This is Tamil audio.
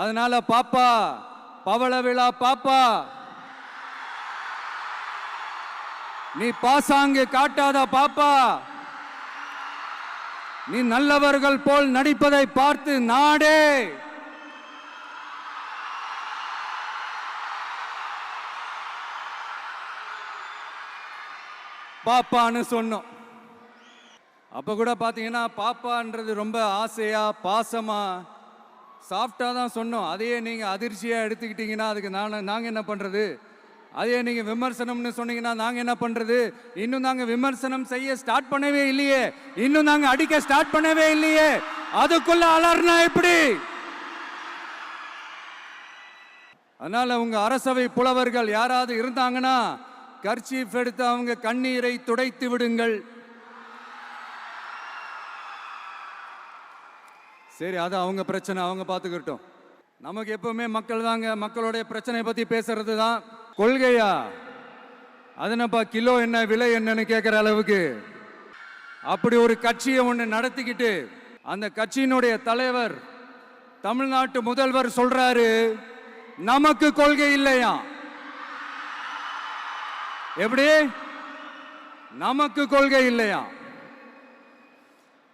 அதனால பாப்பா பவள விழா பாப்பா. நீ பாசாங்கு காட்டாத பாப்பா. நீ நல்லவர்கள் போல் நடிப்பதை பார்த்து நாடே. பாப்பான்னு சொன்னோம். அப்ப கூட பாத்தீங்கன்னா பாப்பான்றது ரொம்ப ஆசையா பாசமா சாஃப்டாக தான் சொன்னோம். அதையே நீங்கள் அதிர்ச்சியாக எடுத்துக்கிட்டீங்கன்னா அதுக்கு நான் நாங்கள் என்ன பண்ணுறது அதே நீங்கள் விமர்சனம்னு சொன்னீங்கன்னா நாங்கள் என்ன பண்ணுறது இன்னும் நாங்கள் விமர்சனம் செய்ய ஸ்டார்ட் பண்ணவே இல்லையே. இன்னும் நாங்கள் அடிக்க ஸ்டார்ட் பண்ணவே இல்லையே. அதுக்குள்ள அலர்னா எப்படி? அதனால உங்க அரசவை புலவர்கள் யாராவது இருந்தாங்கன்னா கர்ச்சீஃப் எடுத்து அவங்க கண்ணீரை துடைத்து விடுங்கள். சரி அது அவங்க பிரச்சனை அவங்க பார்த்துக்கிட்டோம். நமக்கு எப்பவுமே மக்கள் தாங்க மக்களுடைய பிரச்சனை பத்தி பேசுறது தான் கொள்கையா? அதனப்பா கிலோ என்ன விலை என்னன்னு கேட்குற அளவுக்கு? அப்படி ஒரு கட்சியை ஒன்று நடத்திக்கிட்டு அந்த கட்சியினுடைய தலைவர் தமிழ்நாட்டு முதல்வர் சொல்றாரு நமக்கு கொள்கை இல்லையா? எப்படி? நமக்கு கொள்கை இல்லையா?